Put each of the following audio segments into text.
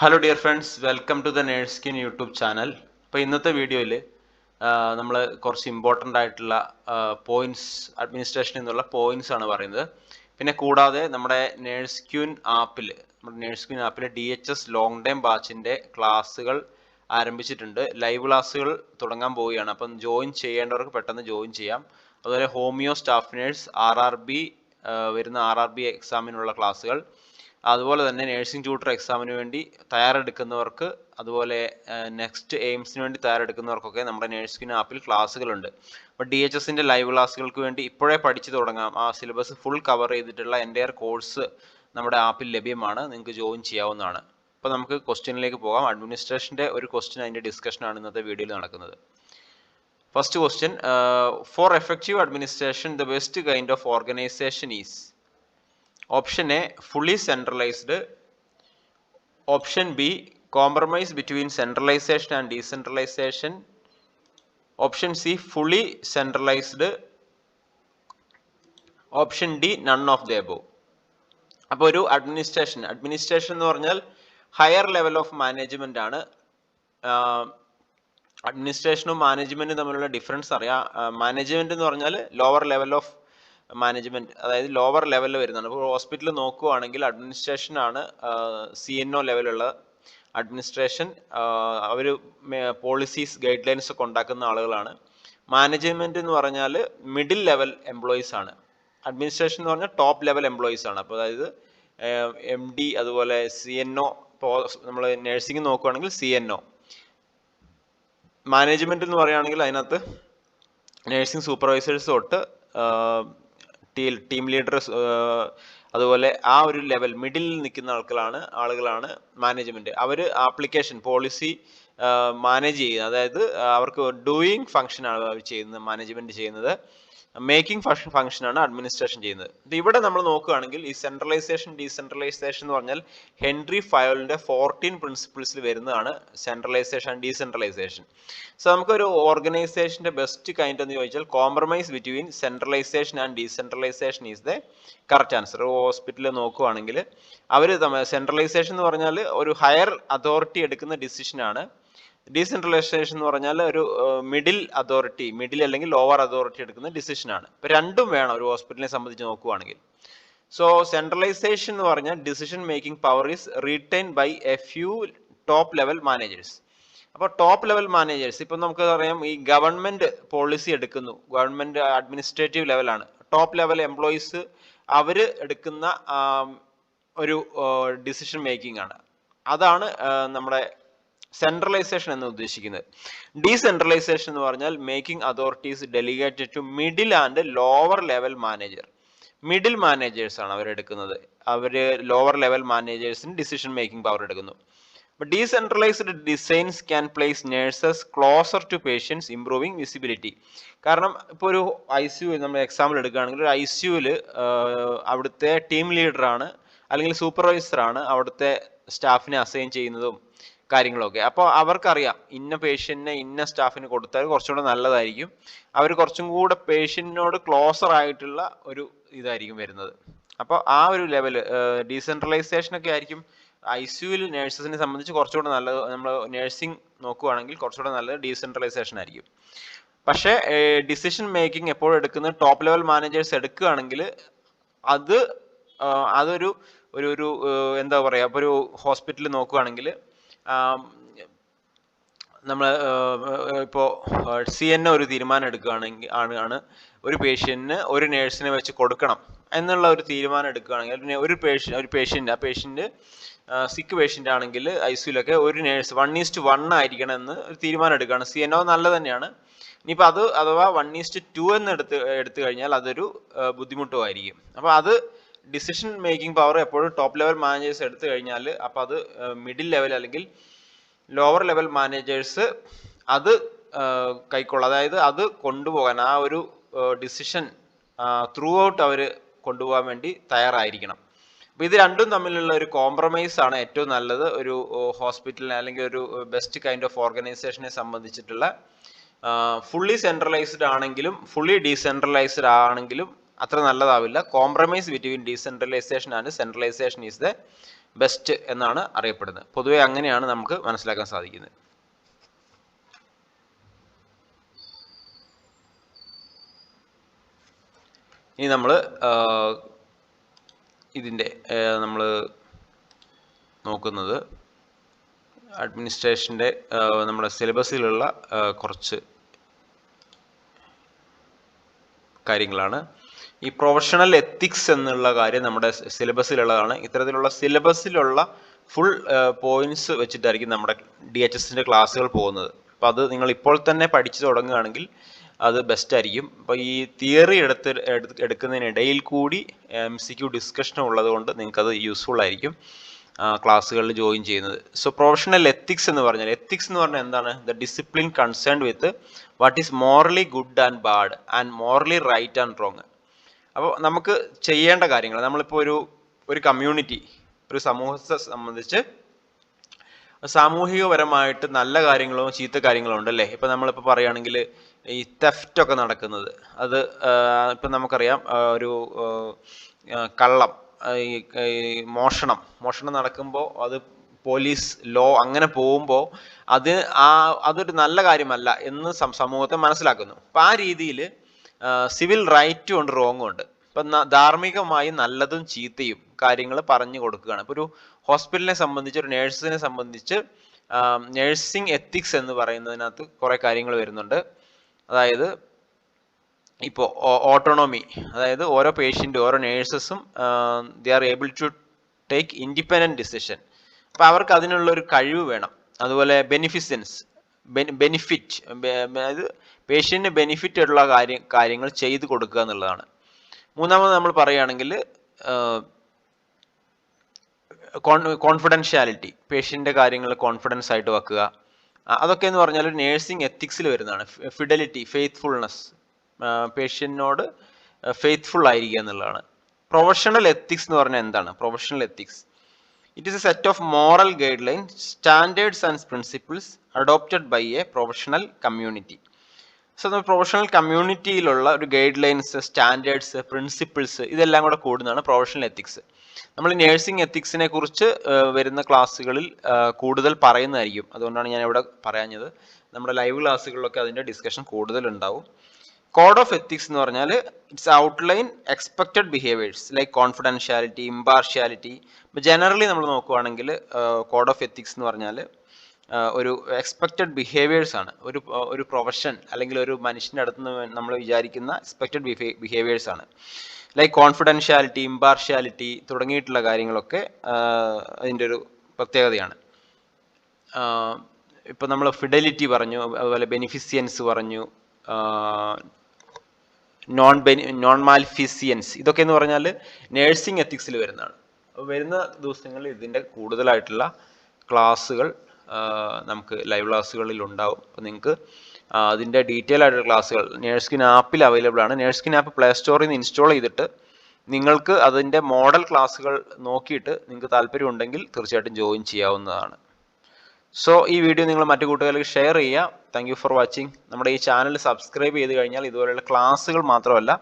Hello dear friends welcome to the nurse skin YouTube channel അപ്പോൾ ഇന്നത്തെ വീഡിയോയിൽ നമ്മൾ കുറച്ച് ഇമ്പോർട്ടന്റ് ആയിട്ടുള്ള പോയിന്റ്സ് അഡ്മിനിസ്ട്രേഷനിൽ നിന്നുള്ള പോയിന്റ്സ് ആണ് പറയുന്നത്. പിന്നെ കൂടാതെ നമ്മുടെ നേഴ്സ് ക്യൂൻ ആപ്പിൽ നമ്മുടെ നേഴ്സ് ക്യൂൻ ആപ്പിൽ D H S long time ബാച്ചിന്റെ ക്ലാസ്സുകൾ ആരംഭിച്ചിട്ടുണ്ട്. ലൈവ് ക്ലാസ്സുകൾ തുടങ്ങാൻ പോവുകയാണ്. അപ്പം ജോയിൻ ചെയ്യേണ്ടവർക്ക് പെട്ടെന്ന് ജോയിൻ ചെയ്യാം. അതുപോലെ homeo staff nurse R R B വരുന്ന ആർ ആർ ബി എക്സാമിനുള്ള ക്ലാസ്സുകൾ അതുപോലെ തന്നെ നഴ്സിംഗ് ട്യൂട്ടർ എക്സാമിന് വേണ്ടി തയ്യാറെടുക്കുന്നവർക്ക് അതുപോലെ നെക്സ്റ്റ് എയിംസിന് വേണ്ടി തയ്യാറെടുക്കുന്നവർക്കൊക്കെ നമ്മുടെ നഴ്സിംഗ് ആപ്പിൽ ക്ലാസ്സുകളുണ്ട്. അപ്പോൾ ഡി എച്ച് എസിന്റെ ലൈവ് ക്ലാസ്സുകൾക്ക് വേണ്ടി ഇപ്പോഴേ പഠിച്ചു തുടങ്ങാം. ആ സിലബസ് ഫുൾ കവർ ചെയ്തിട്ടുള്ള എന്റയർ കോഴ്സ് നമ്മുടെ ആപ്പിൽ ലഭ്യമാണ്. നിങ്ങൾക്ക് ജോയിൻ ചെയ്യാവുന്നതാണ്. അപ്പോൾ നമുക്ക് ക്വസ്റ്റ്യനിലേക്ക് പോകാം. അഡ്മിനിസ്ട്രേഷന്റെ ഒരു ക്വസ്റ്റ്യൻ അതിന്റെ ഡിസ്കഷനാണ് ഇന്നത്തെ വീഡിയോയിൽ നടക്കുന്നത്. First question for effective administration the best kind of organisation is option A fully centralised option B compromise between centralisation and decentralisation option C fully centralised option D none of the above അപ്പോൾ ഒരു administration administration എന്ന് പറഞ്ഞാൽ higher level of management ആണ്. അഡ്മിനിസ്ട്രേഷനും മാനേജ്മെന്റും തമ്മിലുള്ള difference അറിയാം. Management എന്ന് പറഞ്ഞാൽ ലോവർ ലെവൽ ഓഫ് മാനേജ്മെന്റ് അതായത് ലോവർ ലെവലിൽ വരുന്നതാണ് ഇപ്പോൾ ഹോസ്പിറ്റൽ നോക്കുവാണെങ്കിൽ അഡ്മിനിസ്ട്രേഷൻ ആണ് സി എൻ ഒ ലെവലുള്ള അഡ്മിനിസ്ട്രേഷൻ അവർ പോളിസീസ് ഗൈഡ് ലൈൻസ് ഒക്കെ ഉണ്ടാക്കുന്ന ആളുകളാണ്. മാനേജ്മെന്റ് എന്ന് പറഞ്ഞാൽ മിഡിൽ ലെവൽ എംപ്ലോയീസ് ആണ്. അഡ്മിനിസ്ട്രേഷൻ എന്ന് പറഞ്ഞാൽ ടോപ്പ് ലെവൽ എംപ്ലോയീസ് ആണ്. അപ്പോൾ അതായത് എം ഡി അതുപോലെ സി എൻ ഒ നമ്മൾ നഴ്സിംഗ് നോക്കുവാണെങ്കിൽ സി എൻ ഒ മാനേജ്മെന്റ് എന്ന് പറയുകയാണെങ്കിൽ അതിനകത്ത് നഴ്സിംഗ് സൂപ്പർവൈസേഴ്സ് തൊട്ട് ടീം ലീഡേഴ്സ് അതുപോലെ ആ ഒരു ലെവൽ മിഡിലിൽ നിൽക്കുന്ന ആൾക്കാരാണ് ആളുകളാണ് മാനേജ്മെന്റ്. അവർ ആപ്ലിക്കേഷൻ പോളിസി മാനേജ് ചെയ്യുന്നത്. അതായത് അവർക്ക് ഡൂയിങ് ഫംഗ്ഷൻ ആണ് അവർ ചെയ്യുന്നത് മാനേജ്മെന്റ് ചെയ്യുന്നത്. മേക്കിംഗ് ഫംഗ്ഷൻ ഫംഗ്ഷനാണ് അഡ്മിനിസ്ട്രേഷൻ ചെയ്യുന്നത്. ഇവിടെ നമ്മൾ നോക്കുകയാണെങ്കിൽ ഈ സെൻട്രലൈസേഷൻ ഡീസെൻട്രലൈസേഷൻ എന്ന് പറഞ്ഞാൽ ഹെൻറി ഫയോലിന്റെ ഫോർട്ടീൻ പ്രിൻസിപ്പിൾസിൽ വരുന്നതാണ് സെൻട്രലൈസേഷൻ ഡീസെൻട്രലൈസേഷൻ സോ നമുക്കൊരു ഓർഗനൈസേഷന്റെ ബെസ്റ്റ് കൈൻഡ് എന്ന് ചോദിച്ചാൽ compromise between centralisation and decentralisation is the correct answer ഹോസ്പിറ്റലിൽ നോക്കുകയാണെങ്കിൽ അവർ സെൻട്രലൈസേഷൻ എന്ന് പറഞ്ഞാൽ ഒരു ഹയർ അതോറിറ്റി എടുക്കുന്ന ഡിസിഷനാണ് ഡീസെൻട്രലൈസേഷൻ എന്ന് പറഞ്ഞാൽ ഒരു മിഡിൽ അതോറിറ്റി മിഡിൽ അല്ലെങ്കിൽ ലോവർ അതോറിറ്റി എടുക്കുന്ന ഡിസിഷൻ ആണ്. ഇപ്പം രണ്ടും വേണം ഒരു ഹോസ്പിറ്റലിനെ സംബന്ധിച്ച് നോക്കുവാണെങ്കിൽ. സോ സെൻട്രലൈസേഷൻ എന്ന് പറഞ്ഞാൽ decision making power is retain by a few top level managers അപ്പോൾ ടോപ്പ് ലെവൽ മാനേജേഴ്സ് ഇപ്പം നമുക്ക് അറിയാം ഈ ഗവൺമെന്റ് പോളിസി എടുക്കുന്നു. ഗവൺമെന്റ് അഡ്മിനിസ്ട്രേറ്റീവ് ലെവലാണ് ടോപ്പ് ലെവൽ എംപ്ലോയീസ് അവർ എടുക്കുന്ന ഒരു ഡിസിഷൻ മേക്കിംഗ് ആണ്. അതാണ് നമ്മുടെ സെൻട്രലൈസേഷൻ എന്ന് ഉദ്ദേശിക്കുന്നത്. ഡീസെൻട്രലൈസേഷൻ എന്ന് പറഞ്ഞാൽ making authorities delegated to middle and lower level manager middle managers ആണ് അവരെടുക്കുന്നത് അവർ ലോവർ ലെവൽ മാനേജേഴ്സിന് ഡിസിഷൻ മേക്കിംഗ് പവർ എടുക്കുന്നു. Decentralised designs can place nurses closer to patients improving visibility കാരണം ഇപ്പോൾ ഒരു ഐ സി നമ്മൾ എക്സാമ്പിൾ എടുക്കുകയാണെങ്കിൽ ഒരു ഐ സി യുവിൽ അവിടുത്തെ ടീം ലീഡറാണ് അല്ലെങ്കിൽ സൂപ്പർവൈസറാണ് അവിടുത്തെ സ്റ്റാഫിനെ അസൈൻ ചെയ്യുന്നതും കാര്യങ്ങളൊക്കെ. അപ്പോൾ അവർക്കറിയാം ഇന്ന പേഷ്യന്റിനെ ഇന്ന സ്റ്റാഫിന് കൊടുത്താൽ കുറച്ചുകൂടെ നല്ലതായിരിക്കും. അവർ കുറച്ചും കൂടെ പേഷ്യന്റിനോട് ക്ലോസർ ആയിട്ടുള്ള ഒരു ഇതായിരിക്കും വരുന്നത്. അപ്പോൾ ആ ഒരു ലെവൽ ഡീസെൻട്രലൈസേഷൻ ഒക്കെ ആയിരിക്കും ഐ സിയുവിൽ നേഴ്സസിനെ സംബന്ധിച്ച് കുറച്ചുകൂടെ നല്ലത്. നമ്മൾ നേഴ്സിംഗ് നോക്കുവാണെങ്കിൽ കുറച്ചുകൂടെ നല്ലത് ഡീസെൻട്രലൈസേഷൻ ആയിരിക്കും. പക്ഷേ ഡിസിഷൻ മേക്കിംഗ് എപ്പോഴും എടുക്കുന്ന ടോപ്പ് ലെവൽ മാനേജേഴ്സ് എടുക്കുകയാണെങ്കിൽ അത് അതൊരു ഒരു ഒരു എന്താ പറയുക ഇപ്പോൾ ഒരു ഹോസ്പിറ്റലിൽ നോക്കുകയാണെങ്കിൽ നമ്മൾ ഇപ്പോൾ സി എൻ ഒരു തീരുമാനം എടുക്കുകയാണെങ്കിൽ ആണ് ഒരു പേഷ്യന്റിന് ഒരു നേഴ്സിനെ വെച്ച് കൊടുക്കണം എന്നുള്ള ഒരു തീരുമാനം എടുക്കുകയാണെങ്കിൽ ഒരു പേഷ്യൻ ഒരു പേഷ്യന്റ് ആ പേഷ്യന്റ് സിക്ക് പേഷ്യന്റ് ആണെങ്കിൽ ഐ സിയിലൊക്കെ ഒരു നേഴ്സ് വൺ ഈസ്റ്റ് വൺ ആയിരിക്കണം എന്ന് ഒരു തീരുമാനം എടുക്കുകയാണ് സി എൻ ഒ നല്ലത് തന്നെയാണ്. ഇനിയിപ്പോൾ അത് അഥവാ വൺ ഈസ്റ്റ് ടു എന്ന് എടുത്ത് എടുത്തു കഴിഞ്ഞാൽ അതൊരു ബുദ്ധിമുട്ടുമായിരിക്കും അപ്പോൾ അത് ഡിസിഷൻ മേക്കിംഗ് പവർ എപ്പോഴും ടോപ്പ് ലെവൽ മാനേജേഴ്സ് എടുത്തു കഴിഞ്ഞാൽ അപ്പോൾ അത് മിഡിൽ ലെവൽ അല്ലെങ്കിൽ ലോവർ ലെവൽ മാനേജേഴ്സ് അത് കൈക്കൊള്ളും. അതായത് അത് കൊണ്ടുപോകാൻ ആ ഒരു ഡിസിഷൻ ത്രൂ ഔട്ട് അവർ കൊണ്ടുപോകാൻ വേണ്ടി തയ്യാറായിരിക്കണം. അപ്പോൾ ഇത് രണ്ടും തമ്മിലുള്ള ഒരു കോംപ്രമൈസ് ആണ് ഏറ്റവും നല്ലത്. ഒരു ഹോസ്പിറ്റലിനെ അല്ലെങ്കിൽ ഒരു ബെസ്റ്റ് കൈൻഡ് ഓഫ് ഓർഗനൈസേഷനെ സംബന്ധിച്ചിട്ടുള്ള ഫുള്ളി സെൻട്രലൈസ്ഡ് ആണെങ്കിലും ഫുള്ളി ഡീസെൻട്രലൈസ്ഡ് ആണെങ്കിലും അത്ര നല്ലതാവില്ല. Compromise between decentralisation and centralisation is the best എന്നാണ് അറിയപ്പെടുന്നത്. പൊതുവെ അങ്ങനെയാണ് നമുക്ക് മനസ്സിലാക്കാൻ സാധിക്കുന്നത്. ഇനി നമ്മൾ ഇതിന്റെ നമ്മൾ നോക്കുന്നത് അഡ്മിനിസ്ട്രേഷന്റെ നമ്മുടെ സിലബസിലുള്ള കുറച്ച് കാര്യങ്ങളാണ്. ഈ പ്രൊഫഷണൽ എത്തിക്സ് എന്നുള്ള കാര്യം നമ്മുടെ സിലബസിലുള്ളതാണ് ഇത്തരത്തിലുള്ള സിലബസിലുള്ള ഫുൾ പോയിന്റ്സ് വെച്ചിട്ടായിരിക്കും നമ്മുടെ ഡി എച്ച് എസിന്റെ ക്ലാസ്സുകൾ പോകുന്നത്. അപ്പോൾ അത് നിങ്ങൾ ഇപ്പോൾ തന്നെ പഠിച്ചു തുടങ്ങുകയാണെങ്കിൽ അത് ബെസ്റ്റ് ആയിരിക്കും. അപ്പോൾ ഈ തിയറി എടുത്ത് എടുക്കുന്നതിനിടയിൽ കൂടി എം സി ക്യു ഡിസ്കഷൻ ഉള്ളത് കൊണ്ട് നിങ്ങൾക്കത് യൂസ്ഫുൾ ആയിരിക്കും ക്ലാസ്സുകളിൽ ജോയിൻ ചെയ്യുന്നത്. സോ പ്രൊഫഷണൽ എത്തിക്സ് എന്ന് പറഞ്ഞാൽ എത്തിക്സ് എന്ന് പറഞ്ഞാൽ എന്താണ്? The discipline concern with what is morally good and bad and morally right and wrong അപ്പോൾ നമുക്ക് ചെയ്യേണ്ട കാര്യങ്ങൾ നമ്മളിപ്പോൾ ഒരു ഒരു കമ്മ്യൂണിറ്റി ഒരു സമൂഹത്തെ സംബന്ധിച്ച് സാമൂഹികപരമായിട്ട് നല്ല കാര്യങ്ങളും ചീത്ത കാര്യങ്ങളും ഉണ്ടല്ലേ? ഇപ്പം നമ്മളിപ്പോൾ പറയുകയാണെങ്കിൽ ഈ തെഫ്റ്റ് ഒക്കെ നടക്കുന്നത് അത് ഇപ്പം നമുക്കറിയാം ഒരു കള്ളം ഈ മോഷണം മോഷണം നടക്കുമ്പോൾ അത് പോലീസ് ലോ അങ്ങനെ പോകുമ്പോൾ അത് ആ അതൊരു നല്ല കാര്യമല്ല എന്ന് സമൂഹത്തെ മനസ്സിലാക്കുന്നു. അപ്പം ആ രീതിയിൽ സിവിൽ റൈറ്റും ഉണ്ട് റോങ്ങും ഉണ്ട്. ഇപ്പം ധാർമ്മികമായി നല്ലതും ചീത്തയും കാര്യങ്ങൾ പറഞ്ഞു കൊടുക്കുകയാണ്. ഇപ്പോൾ ഒരു ഹോസ്പിറ്റലിനെ സംബന്ധിച്ച് ഒരു നേഴ്സിനെ സംബന്ധിച്ച് നേഴ്സിംഗ് എത്തിക്സ് എന്ന് പറയുന്നതിനകത്ത് കുറേ കാര്യങ്ങൾ വരുന്നുണ്ട്. അതായത് ഇപ്പോൾ ഓട്ടോണോമി അതായത് ഓരോ പേഷ്യന്റ് ഓരോ നേഴ്സസും they are able to take independent decision അപ്പോൾ അവർക്ക് അതിനുള്ള ഒരു കഴിവ് വേണം. അതുപോലെ ബെനിഫിഷ്യൻസ് ബെനിഫിറ്റ് അതായത് പേഷ്യന്റിന് ബെനിഫിറ്റ് ഉള്ള കാര്യം കാര്യങ്ങൾ ചെയ്തു കൊടുക്കുക എന്നുള്ളതാണ്. മൂന്നാമത് നമ്മൾ പറയുകയാണെങ്കിൽ കോൺഫിഡൻഷ്യാലിറ്റി പേഷ്യന്റെ കാര്യങ്ങൾ കോൺഫിഡൻസ് ആയിട്ട് വെക്കുക. അതൊക്കെ എന്ന് പറഞ്ഞാൽ നേഴ്സിംഗ് എത്തിക്സിൽ വരുന്നതാണ്. ഫിഡലിറ്റി ഫെയ്ത്ത്ഫുൾനെസ് പേഷ്യന്റിനോട് ഫെയ്ത്ത്ഫുൾ ആയിരിക്കുക എന്നുള്ളതാണ്. പ്രൊഫഷണൽ എത്തിക്സ് എന്ന് പറഞ്ഞാൽ എന്താണ്? Professional ethics it is a set of moral guideline standards and principles adopted by a professional community so നമ്മൾ പ്രൊഫഷണൽ കമ്മ്യൂണിറ്റിയിലുള്ള ഒരു ഗൈഡ് ലൈൻസ് സ്റ്റാൻഡേർഡ്സ് പ്രിൻസിപ്പിൾസ് ഇതെല്ലാം കൂടെ കൂടുന്നതാണ് പ്രൊഫഷണൽ എത്തിക്സ് നമ്മൾ നേഴ്സിംഗ് എത്തിക്സിനെ കുറിച്ച് വരുന്ന ക്ലാസ്സുകളിൽ കൂടുതൽ പറയുന്നതായിരിക്കും. അതുകൊണ്ടാണ് ഞാൻ ഇവിടെ പറയാഞ്ഞത്. നമ്മുടെ ലൈവ് ക്ലാസ്സുകളിലൊക്കെ അതിന്റെ ഡിസ്കഷൻ കൂടുതൽ ഉണ്ടാവും കോഡ് ഓഫ് എത്തിക്സ് എന്ന് പറഞ്ഞാൽ it's outline expected behaviours like confidentiality impartiality generally നമ്മൾ നോക്കുവാണെങ്കിൽ കോഡ് ഓഫ് എത്തിക്സ് എന്ന് പറഞ്ഞാൽ ഒരു എക്സ്പെക്റ്റഡ് ബിഹേവിയേഴ്സ് ആണ്. ഒരു ഒരു പ്രൊഫഷൻ അല്ലെങ്കിൽ ഒരു മനുഷ്യന്റെ അടുത്ത് നിന്ന് നമ്മൾ വിചാരിക്കുന്ന എക്സ്പെക്റ്റഡ് ബിഹേവിയേഴ്സ് ആണ്. ലൈക്ക് കോൺഫിഡൻഷ്യാലിറ്റി ഇമ്പാർഷ്യാലിറ്റി തുടങ്ങിയിട്ടുള്ള കാര്യങ്ങളൊക്കെ അതിന്റെ ഒരു പ്രത്യേകതയാണ്. ഇപ്പം നമ്മൾ ഫിഡലിറ്റി പറഞ്ഞു അതുപോലെ ബെനിഫിഷ്യൻസ് പറഞ്ഞു നോൺ ബെനി നോൺ മാൽഫിസിയൻസ് ഇതൊക്കെ എന്ന് പറഞ്ഞാൽ നേഴ്സിംഗ് എത്തിക്സിൽ വരുന്നതാണ്. വരുന്ന ദിവസങ്ങളിൽ ഇതിന്റെ കൂടുതലായിട്ടുള്ള ക്ലാസ്സുകൾ നമുക്ക് ലൈവ് ക്ലാസ്സുകളിൽ ഉണ്ടാവും. അപ്പോൾ നിങ്ങൾക്ക് അതിന്റെ ഡീറ്റെയിൽ ആയിട്ടുള്ള ക്ലാസ്സുകൾ നേഴ്സ്കിൻ ആപ്പിൽ അവൈലബിൾ ആണ്. നേഴ്സ്കിൻ ആപ്പ് പ്ലേ സ്റ്റോറിൽ നിന്ന് ഇൻസ്റ്റാൾ ചെയ്തിട്ട് നിങ്ങൾക്ക് അതിന്റെ മോഡൽ ക്ലാസ്സുകൾ നോക്കിയിട്ട് നിങ്ങൾക്ക് താല്പര്യമുണ്ടെങ്കിൽ തീർച്ചയായിട്ടും ജോയിൻ ചെയ്യാവുന്നതാണ്. സോ ഈ വീഡിയോ നിങ്ങൾ മറ്റു കൂട്ടുകാർക്ക് ഷെയർ ചെയ്യുക. താങ്ക് യു ഫോർ വാച്ചിങ് നമ്മുടെ ഈ ചാനൽ സബ്സ്ക്രൈബ് ചെയ്ത് കഴിഞ്ഞാൽ ഇതുപോലെയുള്ള ക്ലാസ്സുകൾ മാത്രമല്ല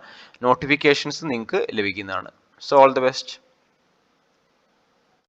നോട്ടിഫിക്കേഷൻസ് നിങ്ങൾക്ക് ലഭിക്കുന്നതാണ്. So all the best